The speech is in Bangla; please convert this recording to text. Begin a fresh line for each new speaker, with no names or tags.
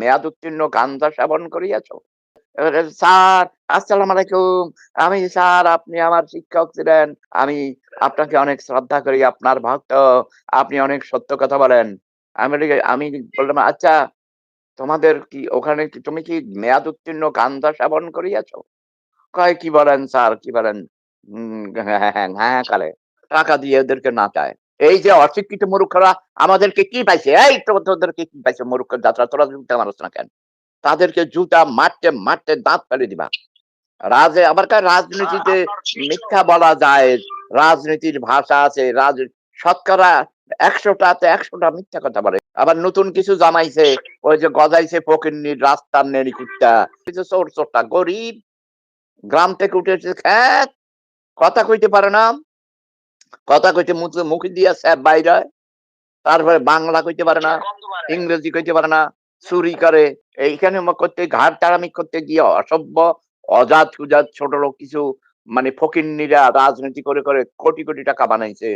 মেয়াদ উত্তীর্ণ গাঞ্জা সেবন করিয়াছ? স্যার, আসসালাম আলাইকুম। আমি স্যার, আপনি আমার শিক্ষক ছিলেন। আমি আপনাকে অনেক শ্রদ্ধা করি, আপনার ভক্ত। আপনি অনেক সত্য কথা বলেন। আমি আমি বললাম আচ্ছা তোমাদের কি ওখানে কি, তুমি কি মেয়াদ উত্তীর্ণ গাঞ্জা সেবন করিয়াছ? কয়, কি বলেন স্যার, কি বলেন? হ্যাঁ হ্যাঁ হ্যাঁ হ্যাঁ করে টাকা দিয়ে ওদেরকে নাচায়। এই যে অশিক্ষিত মূর্খরা আমাদেরকে কি পাইছে? এই তোদেরকে কি পাইছে মূর্খ যাত্রা? তোরা জুতা মারস না কেন? তাদেরকে জুতা মারতে মারতে দাঁত ফেলে দিবা। রাজে আবার কার রাজনীতিতে মিথ্যা বলা যায়। রাজনীতির ভাষা আছে। রাজ শতকরা একশোটাতে একশোটা মিথ্যা কথা বলে। আবার নতুন কিছু জামাইছে ওই যে গজাইছে ফকিন্নির রাস্তার নেড়ি কুত্তা কিছু চোর চোরটা গরিব। গ্রাম থেকে উঠে এসেছে খ্যাত। কথা কইতে পারে না। কথা কইতে মুখে দিয়া স্যাপ বাইরে হয়। তারপরে বাংলা কইতে পারে না, ইংরেজি কইতে পারে না, চুরি করে এইখানে করতে ঘাট তাড়ামি করতে গিয়ে অসভ্য, অজাত সুজাত ছোট লোক কিছু মানে ফকিন্নিরা রাজনীতি করে করে কোটি কোটি টাকা বানাইছে